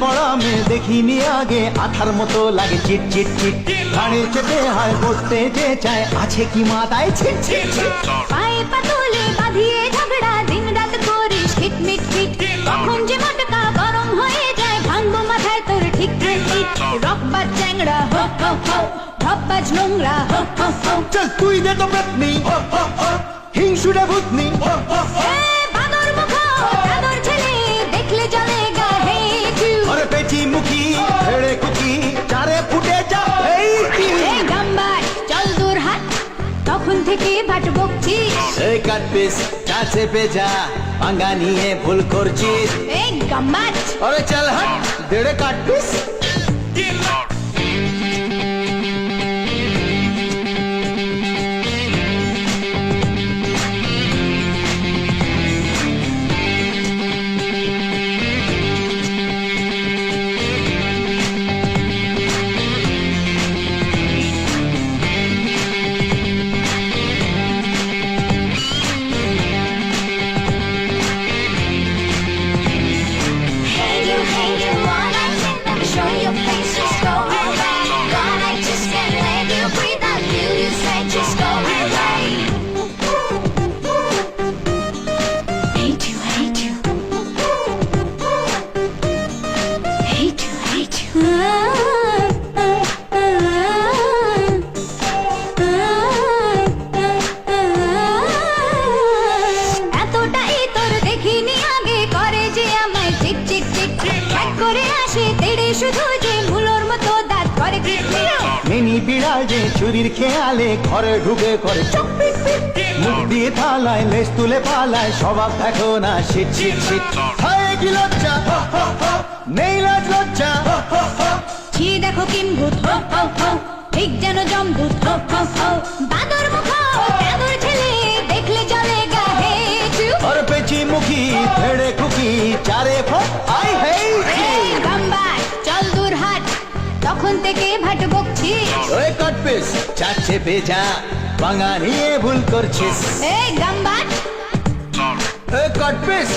পড়া মেয়ে দেখিনি আগে আঠার মতো লাগে চিট চিট চিট। ঘাড়ে চেপে হয় করতে যে চায় আছে কি মাথায় ছিট ছিট পায়ে পাতলে বাঁধিয়ে ঝগড়া দিন রাত করিস খিটমিট ফিট কখন যে মটকা গরম হয়ে যায় ভাঙবো মাথায় তোর ঠিক ঠিক ঠিক রকবাজ চ্যাংড়া হো হো হো। ধপ্পাজ নোংরা হো হো হো। চল তুই দে তো পেতনি হিংসুরে ভূতনি। তখন থেকে ভাট বকছিস এই কাট পিস চা চেপে যা পাঙ্গা নিয়ে ভুল করছিস। এই গাম্মাচ আরে চল হাট দেড়ে কাট পিস এতটাই তোর দেখিনি আগে করে যে আমায় চিক চিক চিক এক করে আসে তেড়ে শুধু যে মুলোর মতো দাঁত করে ক্রিক ক্রিক। মিনি বিড়াল যে চুরির খেয়ালে ঘরে ঢুকে করে পিট পিট। মুখ দিয়ে থালায় লেজ তুলে পালায় স্বভাব দেখো না শীত শীত শীত হায় লজ্জা নেই লাজ কিম্ভূত হো হো হো। ঠিক যেন জমদূত হো হো হো। বাদর মুখ চাদর ছেলে দেখলে চলে গা হে চু আর পেঁচি মুখি ফেড়ে খুকি চারে ফট আই এই গাম্বার চল দূর হাট তখন থেকে ভাট বকছিস ওই কাট পিস চা চেপে যা নিয়ে ভুল করছিস। এই গাম্বার ওই কাট পিস